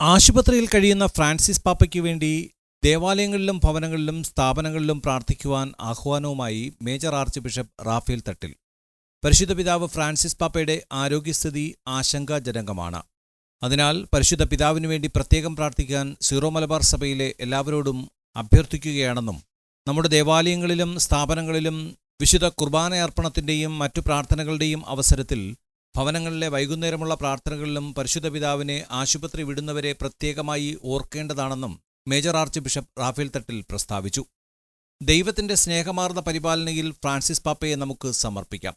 ആശുപത്രിയിൽ കഴിയുന്ന ഫ്രാൻസിസ് പാപ്പയ്ക്ക് വേണ്ടി ദേവാലയങ്ങളിലും ഭവനങ്ങളിലും സ്ഥാപനങ്ങളിലും പ്രാർത്ഥിക്കുവാൻ ആഹ്വാനവുമായി major archbishop Rafale Thattil. പരിശുദ്ധ പിതാവ് ഫ്രാൻസിസ് പാപ്പയുടെ ആരോഗ്യസ്ഥിതി ആശങ്കാജനകമാണ്. അതിനാൽ പരിശുദ്ധ പിതാവിനു വേണ്ടി പ്രത്യേകം പ്രാർത്ഥിക്കാൻ സീറോ മലബാർ സഭയിലെ എല്ലാവരോടും അഭ്യർത്ഥിക്കുകയാണെന്നും നമ്മുടെ ദേവാലയങ്ങളിലും സ്ഥാപനങ്ങളിലും വിശുദ്ധ കുർബാന അർപ്പണത്തിന്റെയും മറ്റു പ്രാർത്ഥനകളുടെയും അവസരത്തിൽ ഭവനങ്ങളിലെ വൈകുന്നേരമുള്ള പ്രാർത്ഥനകളിലും പരിശുദ്ധ പിതാവിനെ ആശുപത്രി വിടുന്നവരെ പ്രത്യേകമായി ഓർക്കേണ്ടതാണെന്നും major archbishop Rafale Thattil പ്രസ്താവിച്ചു. ദൈവത്തിന്റെ സ്നേഹമാർന്ന പരിപാലനയിൽ ഫ്രാൻസിസ് പാപ്പയെ നമുക്ക് സമർപ്പിക്കാം.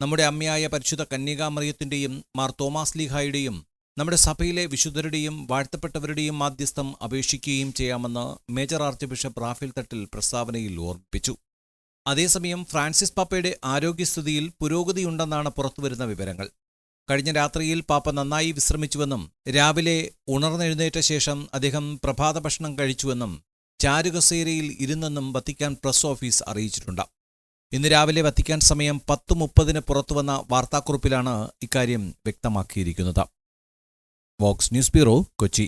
നമ്മുടെ അമ്മയായ പരിശുദ്ധ കന്യകാമറിയത്തിന്റെയും മാർ തോമാസ് ലീഹായുടെയും നമ്മുടെ സഭയിലെ വിശുദ്ധരുടെയും വാഴ്ത്തപ്പെട്ടവരുടെയും മാധ്യസ്ഥം അപേക്ഷിക്കുകയും ചെയ്യാമെന്ന് major archbishop Rafale Thattil പ്രസ്താവനയിൽ ഓർമ്മിപ്പിച്ചു. അതേസമയം ഫ്രാൻസിസ് പാപ്പയുടെ ആരോഗ്യസ്ഥിതിയിൽ പുരോഗതിയുണ്ടെന്നാണ് പുറത്തുവരുന്ന വിവരങ്ങൾ. കഴിഞ്ഞ രാത്രിയിൽ പാപ്പ നന്നായി വിശ്രമിച്ചുവെന്നും രാവിലെ ഉണർന്നെഴുന്നേറ്റ ശേഷം അദ്ദേഹം പ്രഭാത ഭക്ഷണം കഴിച്ചുവെന്നും ചാരുകസേരയിൽ ഇരുന്നെന്നും വത്തിക്കാൻ പ്രസ് ഓഫീസ് അറിയിച്ചിട്ടുണ്ട്. ഇന്ന് രാവിലെ വത്തിക്കാൻ സമയം പത്ത് മുപ്പതിന് പുറത്തുവന്ന വാർത്താക്കുറിപ്പിലാണ് ഇക്കാര്യം വ്യക്തമാക്കിയിരിക്കുന്നത്. Vox news bureau Kochi.